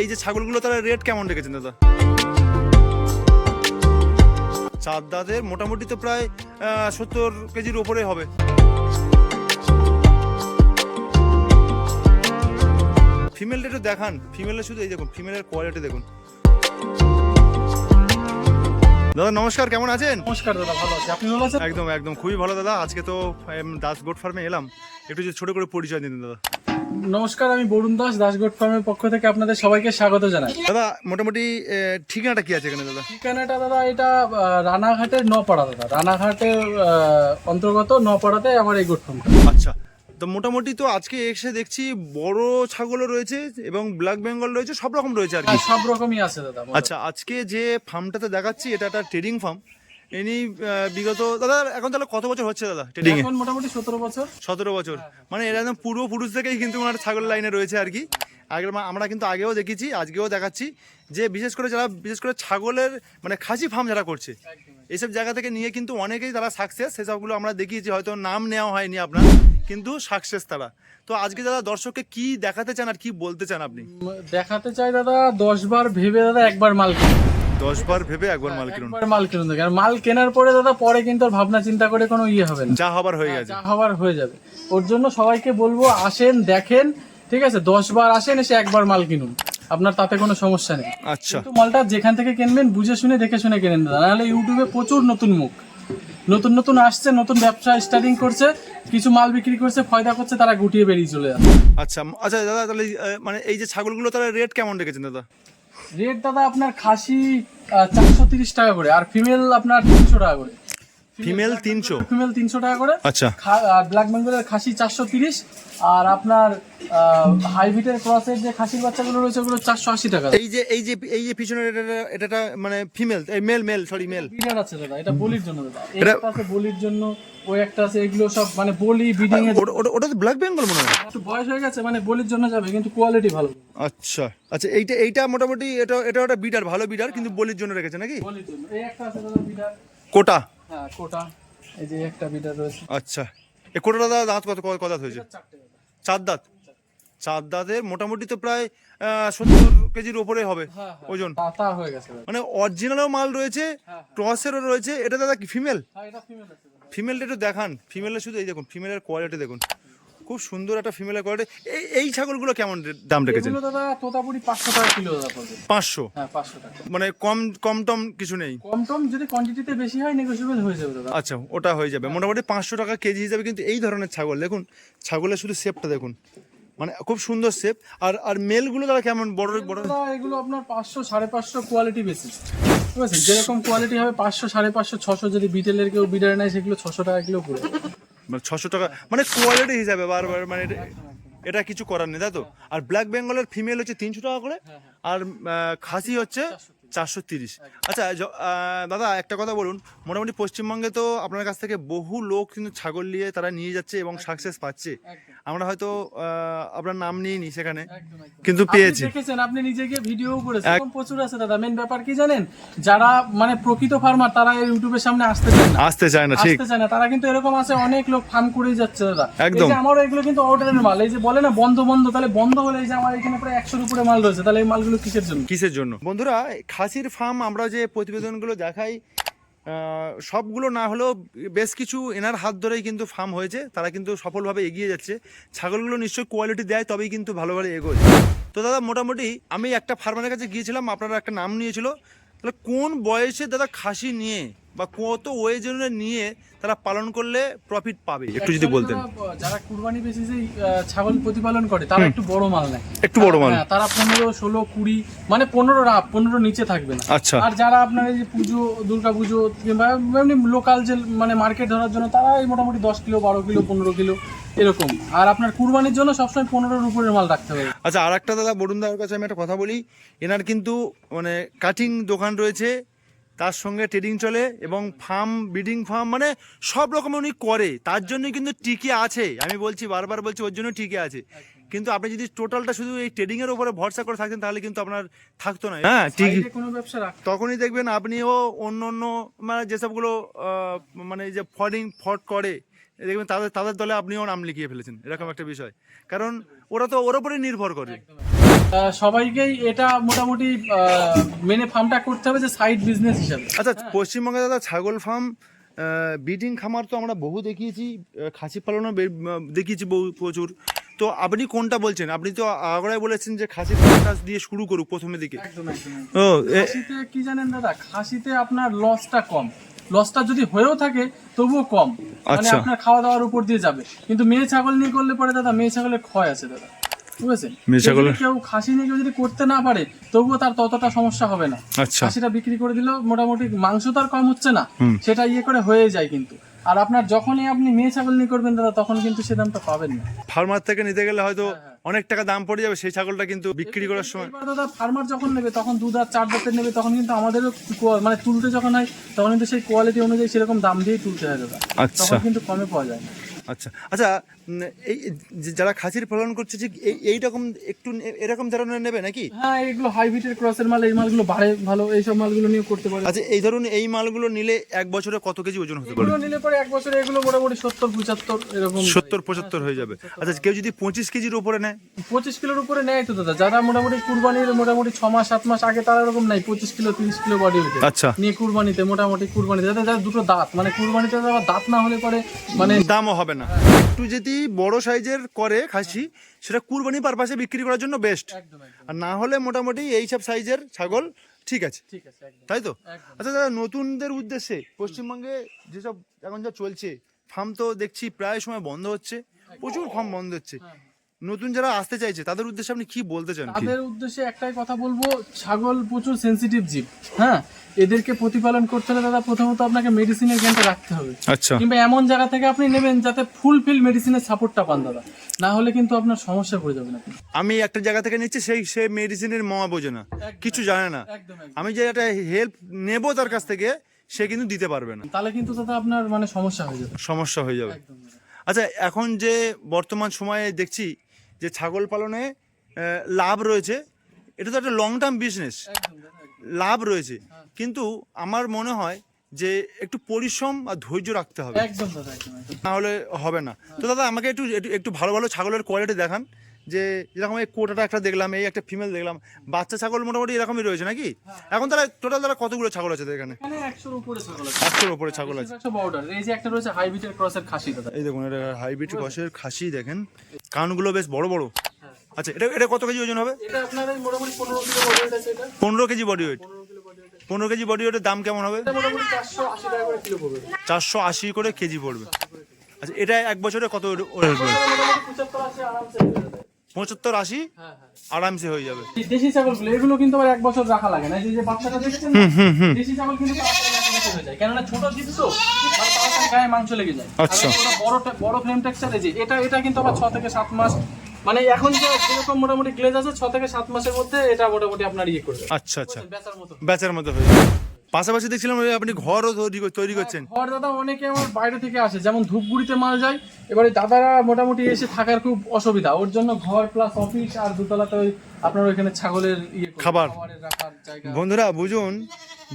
এই যে ছাগলগুলো তারা রেট কেমন রেখেছেন দাদা? চার দাঁতের মোটামুটি তো প্রায় সত্তর কেজির ওপরে হবে। ফিমেলটা একটু দেখান। ফিমেলের শুধু এই দেখুন ফিমেলের কোয়ালিটি দেখুন। দাদা নমস্কার কেমন আছেন? নমস্কার দাদা ভালো আছি। আপনি ভালো আছেন? একদম একদম খুবই ভালো দাদা। আজকে তো দাস গোট ফার্মে এলাম। একটু যদি ছোট করে পরিচয় দিন দাদা। নমস্কার আমি বরুণ দাস দাসগোট ফার্মের পক্ষ থেকে আপনাদের সবাইকে স্বাগত জানাই। দাদা মোটামুটি ঠিকানাটা কি আছে এখানে দাদা? ঠিকানাটা দাদা এটা রানাঘাটের নপাড়া দাদা। রানাঘাটের অন্তর্গত নপাড়াতে আমার এই গোট ফার্মটা আচ্ছা তো মোটামুটি তো আজকে এসে দেখছি বড় ছাগলও রয়েছে এবং ব্ল্যাক বেঙ্গল রয়েছে সব রকম রয়েছে আর কি। হ্যাঁ, সব রকমই আছে দাদা আচ্ছা আজকে যে ফার্মটাতে দেখাচ্ছি এটা একটা ট্রেডিং ফার্ম ইনি বিগত দাদা এখন তাহলে কত বছর হচ্ছে দাদা? ট্রেডিং এ মোটামুটি সতেরো বছর। সতেরো বছর। মানে এরা একদম পূর্বপুরুষ থেকেই কিন্তু ওনার ছাগল লাইনে রয়েছে আর কি। আগের আমরা কিন্তু আগেও দেখেছি আজকেও দেখাচ্ছি যে বিশেষ করে যারা বিশেষ করে ছাগলের মানে খাসি ফার্ম যারা করছে এইসব জায়গা থেকে নিয়ে কিন্তু অনেকেই তারা সাকসেস সেসবগুলো আমরা দেখিয়েছি হয়তো নাম নেওয়া হয়নি আপনার কিন্তু সাকসেস তারা। তো আজকে দাদা দর্শককে কি দেখাতে চান আর কি বলতে চান আপনি? দেখাতে চাই দাদা দশ বার ভেবে দাদা একবার মাল কিনুন দশ বার ভেবে একবার মাল কিনুন। একবার মাল কিনুন মাল কেনার পরে দাদা পরে কিন্তু আর ভাবনা চিন্তা করে কোনো ইয়ে হবে না। যা হবার হয়ে গেছে। যা হওয়ার হয়ে যাবে। ওর জন্য সবাইকে বলব আসেন দেখেন ঠিক আছে? দশ বার আসেন এসে একবার মাল কিনুন। আপনার তাতে কোনো সমস্যা নেই। আচ্ছা। কিন্তু মালটা যেখান থেকে কিনবেন বুঝে শুনে দেখে শুনে কেনেন দাদা। নাহলে ইউটিউবে প্রচুর নতুন মুখ। নতুন নতুন আসছে নতুন ব্যবসা স্টার্টিং করছে কিছু মাল বিক্রি করছে ফয়দা করছে তারা গুটিয়ে বেরিয়ে চলে যাচ্ছে। আচ্ছা আচ্ছা দাদা তাহলে মানে এই যে ছাগলগুলো তাহলে রেট কেমন রেখেছেন দাদা? রেট দাদা আপনার খাসি চারশো তিরিশ টাকা করে আর ফিমেল আপনার তিনশো টাকা করে। ফিমেল তিনশো? ফিমেল তিনশো টাকা করে। আচ্ছা। ব্ল্যাক বেঙ্গলের খাসি চারশো তিরিশ আর আপনার হাইভিটের ক্রসের যে খাসির বাচ্চাগুলো রয়েছে ওগুলো চারশো আশি টাকা। এই যে এই যে এই যে পিছনের এটা এটা মানে ফিমেল এই মেল মেল সরি মেল বিডার আছে দাদা এটা বলির জন্য দাদা। এটা- আছে বলির জন্য। ওই একটা আছে এগুলো সব মানে বলি বিডিং এর ওটা ওটা- ব্ল্যাক বেঙ্গল মনে হয়? একটু বয়স হয়ে গেছে মানে বলির জন্য যাবে কিন্তু কোয়ালিটি ভালো। আচ্ছা। আচ্ছা এইটা এইটা মোটামুটি এটা এটা ওটা বিডার ভালো বিডার কিন্তু বলির জন্য রেখেছে নাকি? বলির জন্য। এই একটা আছে দাদা বিডার কোটা? হ্যাঁ কোটা। এই যে একটা বিডার রয়েছে। আচ্ছা। এ কোটাটা দাদা দাঁত কত কত দাঁত হয়েছে? চার দাঁত? চার দাঁতের মোটামুটি তো প্রায় সত্তর কেজির ওপরে হবে হ্যাঁ হ্যাঁ। ওজন। হয়ে মানে অরিজিনালও মাল রয়েছে হ্যাঁ। ক্রসেরও রয়েছে। এটা দাদা কি ফিমেল ফিমেলটা একটু দেখান। ফিমেলের শুধু এই দেখুন ফিমেলের কোয়ালিটি দেখুন। খুব সুন্দর একটা ফিমেলের কোয়ালিটি এই এই ছাগলগুলো কেমন দাম রেখেছেন? দাদা তোতাপুরি পাঁচশো টাকা কিলো দাদা পাঁচশো? হ্যাঁ পাঁচশো টাকা। মানে কম কম টম কিছু নেই? কম টম যদি কোয়ান্টিটিতে বেশি হয় নেগোসিয়েবল হয়ে যাবে দাদা। আচ্ছা ওটা হয়ে যাবে। মোটামুটি পাঁচশো টাকা কেজি হিসাবে কিন্তু এই ধরনের ছাগল। দেখুন ছাগলের শুধু শেপটা দেখুন। মানে খুব সুন্দর শেপ আর আর মেলগুলো তারা কেমন? বড় বড় এগুলো আপনার পাঁচশো সাড়ে পাঁচশো কোয়ালিটি বেশি বুঝেছেন যেরকম কোয়ালিটি হবে পাঁচশো সাড়ে পাঁচশো ছশো যদি বিটেলের কেউ বিডার নেয় সেগুলো ছশো টাকা কিলো পড়ে মানে ছশো টাকা মানে কোয়ালিটি হিসাবে বারবার মানে এটা- এটা কিছু করার নেই তাই তো? আর ব্ল্যাক বেঙ্গলের ফিমেল হচ্ছে তিনশো টাকা করে আর খাসি হচ্ছে চারশো তিরিশ। আচ্ছা দাদা একটা কথা বলুন। মোটামুটি পশ্চিমবঙ্গে তো আপনার কাছ থেকে বহু লোক কিন্তু ছাগল নিয়ে তারা নিয়ে যাচ্ছে এবং সাকসেস পাচ্ছে। আমরা হয়তো আপনার নাম নিইনি সেখানে। কিন্তু পেয়েছি। দেখেছেন আপনি নিজে গিয়ে ভিডিও করেছেন। এরকম প্রচুর আছে দাদা। মেন ব্যাপার কি জানেন? যারা মানে প্রকৃত ফার্মার তারা ইউটিউবের সামনে আসতে চায় না। আসতে চায় না ঠিক। আসতে চায় না। তারা কিন্তু এরকম আছে অনেক লোক ফার্ম করেই যাচ্ছে দাদা। একদম। আমারও এগুলো কিন্তু অর্ডারের মাল। এই যে বলে না বন্ধ বন্ধ তাহলে বন্ধ হলে এই যে আমার এখানে প্রায় একশোর উপরে মাল রয়েছে। তাহলে এই মালগুলো কিসের জন্য? কিসের জন্য? বন্ধুরা খাসির ফার্ম আমরা যে প্রতিবেদনগুলো দেখাই সবগুলো না হলেও বেশ কিছু এনার হাত ধরেই কিন্তু ফার্ম হয়েছে। তারা কিন্তু সফলভাবে এগিয়ে যাচ্ছে। ছাগলগুলো নিশ্চয়ই কোয়ালিটি দেয়, তবেই কিন্তু ভালোভাবে এগোয়। তো দাদা, মোটামুটি আমি একটা ফার্মারের কাছে গিয়েছিলাম, আপনারা একটা নাম নিয়েছিল। তাহলে কোন বয়সে দাদা খাসি নিয়ে বা কত ওয়েজনে নিয়ে তারা পালন করলে প্রফিট পাবে? একটু যদি বলতেন। যারা কুরবানি বেসিসে ছাগল প্রতিপালন করে তারা একটু বড় মাল নেয়। একটু বড় মাল। হ্যাঁ, তারা পনেরো ষোলো কুড়ি মানে পনেরো পনেরো নিচে থাকবে না। আচ্ছা। আর যারা আপনার এই যে পুজো দুর্গা পুজো কিংবা এমনি লোকাল যে মানে মার্কেট ধরার জন্য তারা এই মোটামুটি দশ কিলো বারো কিলো পনেরো কিলো এরকম। আর আপনার কুরবানির জন্য সবসময় পনেরোর উপরের মাল রাখতে হবে। আচ্ছা আর একটা দাদা বরুণ দাদার কাছে আমি একটা কথা বলি। এনার কিন্তু মানে কাটিং দোকান রয়েছে তার সঙ্গে ট্রেডিং চলে এবং ফার্ম ব্রিডিং ফার্ম মানে সব রকম উনি করে। তার জন্য কিন্তু টিকে আছে। আমি বলছি বারবার বলছি ওর জন্য টিকে আছে। কিন্তু আপনি যদি টোটালটা শুধু এই ট্রেডিং এর উপরে ভরসা করে থাকতেন তাহলে কিন্তু আপনার থাকতো না। হ্যাঁ ঠিক। কোনো ব্যবসা রাখ তখনই দেখবেন আপনিও অন্য অন্য মানে যেসবগুলো মানে যে ফডিং ফট করে দেখবেন তাদের তাদের দলে আপনিও নাম লিখিয়ে ফেলেছেন এরকম একটা বিষয়। কারণ ওরা তো ওর উপরেই নির্ভর করে। সবাইকেই এটা মোটামুটি মেনে ফার্মটা করতে হবে যে সাইড বিজনেস হিসাবে। আচ্ছা পশ্চিমবঙ্গে দাদা ছাগল ফার্ম বিডিং খামার তো আমরা বহু দেখিয়েছি খাসি পালনও দেখিয়েছি বহু প্রচুর। তো আপনি কোনটা বলছেন? আপনি তো আগড়ায় বলেছেন যে খাসি পালনটা দিয়ে শুরু করুক প্রথমের দিকে। ও খাসিতে কি জানেন দাদা? খাসিতে আপনার লসটা কম। লসটা যদি হয়েও থাকে তবুও কম। মানে আচ্ছা। আপনার খাওয়া দাওয়ার উপর দিয়ে যাবে। কিন্তু মেয়ে ছাগল নিয়ে করলে পরে দাদা মেয়ে ছাগলের ক্ষয় আছে দাদা। বুঝেছেন মেয়ে কেউ খাসি নিয়ে কেউ যদি করতে না পারে তবুও তার ততটা সমস্যা হবে না। আচ্ছা। খাসিটা বিক্রি করে দিলেও মোটামুটি মাংস তো আর কম হচ্ছে না। সেটা ইয়ে করে হয়ে যায় কিন্তু। আর আপনার যখনই আপনি মেয়ে ছাগল নিয়ে করবেন দাদা তখন কিন্তু সে দামটা পাবেন না। ফার্মার থেকে নিতে গেলে হয়তো হ্যাঁ, হ্যাঁ। অনেক টাকা দাম পড়ে যাবে সেই ছাগলটা কিন্তু বিক্রি করার সময়। দাদা ফার্মার যখন নেবে তখন দু দাঁত চার দাঁতের নেবে তখন কিন্তু আমাদেরও মানে তুলতে যখন হয় তখন কিন্তু সেই কোয়ালিটি অনুযায়ী সেরকম দাম দিয়েই তুলতে হয় দাদা। আচ্ছা। তখন কিন্তু কমে পাওয়া যায় না। আচ্ছা। আচ্ছা এই যে যারা খাসির পালন করছে যে এই এইরকম একটু এরকম ধরনের নেবে নাকি? হ্যাঁ এগুলো হাইব্রিডের ক্রসের মাল এই মালগুলো বাড়ে ভালো এইসব মালগুলো নিয়ে করতে পারে। আচ্ছা এই ধরুন এই মালগুলো নিলে এক বছরে কত কেজি ওজন হতে পারে? এগুলো নিলে পরে এক বছরে এগুলো মোটামুটি সত্তর পঁচাত্তর এরকম সত্তর পঁচাত্তর হয়ে যাবে। আচ্ছা কেউ যদি পঁচিশ কেজির উপরে নেয়? পঁচিশ কিলোর উপরে নেয় তো দাদা যারা মোটামুটি কুরবানির মোটামুটি ছ মাস সাত মাস আগে তারা এরকম নাই পঁচিশ কিলো তিরিশ কিলো বডি ওয়েটে আচ্ছা। নিয়ে কুরবানিতে মোটামুটি কুরবানিতে যাদের যাদের দুটো দাঁত মানে কুরবানিতে দাঁত না হলে পরে মানে দামও হবে না। একটু যদি বড় সাইজের করে খাসি সেটা কুরবানি পারপাসে বিক্রি করার জন্য বেস্ট আর না হলে মোটামুটি এই সব সাইজের ছাগল ঠিক আছে। তাই তো? আচ্ছা দাদা নতুনদের উদ্দেশ্যে পশ্চিমবঙ্গে যেসব এখন যা চলছে ফার্ম তো দেখছি প্রায় সময় বন্ধ হচ্ছে প্রচুর ফার্ম বন্ধ হচ্ছে। হ্যাঁ। নতুন যারা আসতে চাইছে তাদের উদ্দেশ্যে আপনি কি বলতে চান? তাদের উদ্দেশ্যে একটাই কথা বলব ছাগল প্রচুর সেনসিটিভ জীব হ্যাঁ? এদেরকে প্রতিপালন করতে হলে দাদা প্রথমত আপনাকে মেডিসিনের জ্ঞানটা রাখতে হবে। আচ্ছা। কিংবা এমন জায়গা থেকে আপনি নেবেন যাতে ফুলফিল মেডিসিনের সাপোর্টটা পান দাদা। না হলে কিন্তু আপনার সমস্যা পড়ে যাবে আপনি আমি একটা জায়গা থেকে নিচ্ছি সেই সে মেডিসিনের মমা বোঝে না কিছু জানে না। আমি যে একটা হেল্প নেব তার কাছ থেকে সে কিন্তু দিতে পারবে না। তাহলে কিন্তু দাদা আপনার মানে সমস্যা হয়ে যাবে। সমস্যা হয়ে যাবে। আচ্ছা এখন যে বর্তমান সময়ে দেখছি যে ছাগল পালনে লাভ রয়েছে। এটা তো একটা লং টার্ম বিজনেস। লাভ রয়েছে। কিন্তু আমার মনে হয় যে একটু পরিশ্রম আর ধৈর্য রাখতে হবে। না হলে হবে না। তো দাদা আমাকে একটু- একটু ভালো ভালো ছাগলের কোয়ালিটি দেখান। যে যেরকম এই কোটাটা একটা দেখলাম এই একটা ফিমেল দেখলাম বাচ্চা ছাগল মোটামুটি এরকমই রয়েছে নাকি? এখন তারা টোটাল তারা কতগুলো ছাগল আছে এখানে? একশোর উপরে ছাগল আছে। একশোর ওপরে ছাগল আছে। এই যে একটা রয়েছে হাইব্রিডের ক্রসের খাসি দাদা। এই দেখুন এটা হাইব্রিড কষের খাসি দেখেন। কানগুলো বেশ বড় বড়। হ্যাঁ। আচ্ছা এটা এটা কত কেজি ওজন হবে? এটা আপনার মোটামুটি পনেরো কিলো বডি ওয়েট আছে এটা। পনেরো কেজি বডি ওয়েট পনেরো কেজি বডি ওয়েটের দাম কেমন হবে? চারশো আশি করে চারশো আশি করে কেজি পড়বে। আচ্ছা এটা এক বছরে কত পঁচাত্তর আশি আরামসে হয়ে যাবে। হ্যাঁ। আরামসে হয়ে যাবে। দেশি ছাগলগুলো এগুলো কিন্তু আবার এক বছর রাখা লাগে না। এই যে বাচ্চাটা দেখছেন দেশি ছাগল কিন্তু কেননা ছোট তো গায়ে মাংস লেগে যায়। আচ্ছা। আর বড় ফ্রেম টেক্সচার এই যে এটা এটা কিন্তু আবার ছ থেকে সাত মাস। মানে এখন যে যেরকম মোটামুটি গ্লেজ আছে ছ থেকে সাত মাসের মধ্যে এটা মোটামুটি আপনার ইয়ে করবে আচ্ছা আচ্ছা। বেচার মতো। ব্যাচের মধ্যে হয়ে যাবে। পাশাপাশি দেখছিলাম ওই আপনি ঘরও তৈরি কর- তৈরি করছেন। ঘর দাদা অনেকে আমার বাইরে থেকে আসে যেমন ধূপগুড়িতে মাল যায় এবারে দাদারা মোটামুটি এসে থাকার খুব অসুবিধা। ওর জন্য ঘর প্লাস অফিস আর দুতলাতে ওই আপনার ওইখানে ছাগলের ইয়ে খাবার। খাবারের রাখার জায়গা। বন্ধুরা বুঝুন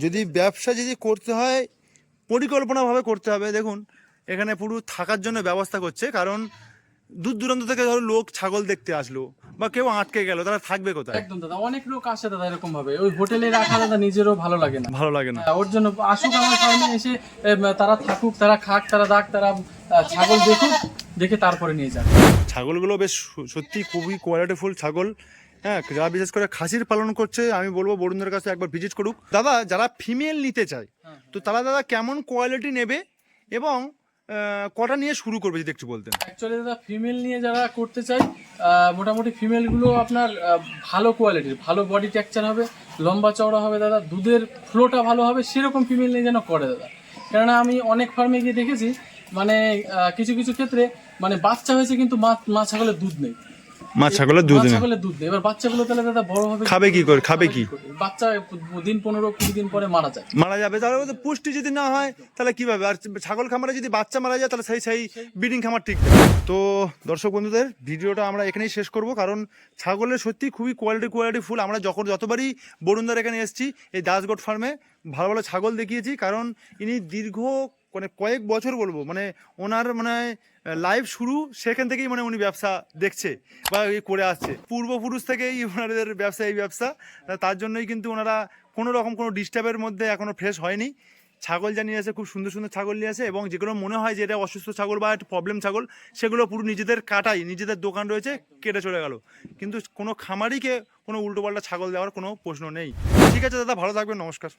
যদি ব্যবসা যদি করতে হয় পরিকল্পনাভাবে করতে হবে। দেখুন এখানে পুরো থাকার জন্য ব্যবস্থা করছে কারণ দূর দূরান্ত থেকে ধরো লোক ছাগল দেখতে আসলো। বা কেউ আটকে গেল তারা থাকবে কোথায়? একদম দাদা অনেক লোক আসে দাদা এরকম ভাবে। ওই হোটেলে রাখা দাদা নিজেরও ভালো লাগে না। ভালো লাগে না। হ্যাঁ, ওর জন্য আসুক আমার ফার্মে এসে তারা থাকুক তারা খাক তারা দাক তারা ছাগল দেখুক দেখে তারপরে নিয়ে যাক। ছাগলগুলো বেশ সত্যি খুবই কোয়ালিটিফুল ছাগল। হ্যাঁ যারা বিশেষ করে খাসির পালন করছে আমি বলব বরুণদের কাছে একবার ভিজিট করুক। দাদা যারা ফিমেল নিতে চায় হ্যাঁ, তো তারা দাদা কেমন কোয়ালিটি নেবে এবং কটা নিয়ে শুরু করবে যদি একটু বলতেন? অ্যাকচুয়ালি দাদা ফিমেল নিয়ে যারা করতে চাই মোটামুটি ফিমেলগুলো আপনার ভালো কোয়ালিটির ভালো বডি টেকচার হবে, লম্বা চওড়া হবে দাদা, দুধের ফ্লোটা ভালো হবে, সেরকম ফিমেল নিয়ে যেন করে দাদা। কেননা আমি অনেক ফার্মে গিয়ে দেখেছি মানে কিছু কিছু ক্ষেত্রে মানে বাচ্চা হয়েছে কিন্তু মা মা ছাগলের দুধ নেই। মা ছাগলের দুধ নেই ছাগলের দুধ নেই এবার বাচ্চাগুলো তাহলে দাদা বড় হবে খাবে কি করে? খাবে কি? বাচ্চা দিন পনেরো কুড়ি দিন পরে মারা যায়। মারা যাবে। তাহলে পুষ্টি যদি না হয় তাহলে কীভাবে? আর ছাগল খামারে যদি বাচ্চা মারা যায় তাহলে সেই সেই ব্রিডিং খামার ঠিক তো দর্শক বন্ধুদের ভিডিওটা আমরা এখানেই শেষ করব কারণ ছাগলের সত্যি খুবই কোয়ালিটি কোয়ালিটি ফুল। আমরা যখন যতবারই বরুণদার এখানে এসেছি এই দাসগোট ফার্মে ভালো ভালো ছাগল দেখিয়েছি কারণ ইনি দীর্ঘ মানে কয়েক বছর বলব মানে ওনার মানে লাইফ শুরু সেখান থেকেই মানে উনি ব্যবসা দেখছে বা করে আসছে। পূর্বপুরুষ থেকেই ওনাদের ব্যবসা, এই ব্যবসা তার জন্যই কিন্তু ওনারা কোনো রকম কোনো ডিস্টার্বের মধ্যে এখনও ফ্রেশ হয়নি। ছাগল যা নিয়ে আসে খুব সুন্দর সুন্দর ছাগল নিয়ে আসে এবং যেগুলো মনে হয় যে এটা অসুস্থ ছাগল বা একটু প্রবলেম ছাগল, সেগুলো পুরো নিজেদের কাটাই নিজেদের দোকান রয়েছে, কেটে চলে গেল। কিন্তু কোনো খামারিকে কোনো উল্টোপাল্টা ছাগল দেওয়ার কোনো প্রশ্ন নেই। ঠিক আছে দাদা, ভালো থাকবেন, নমস্কার।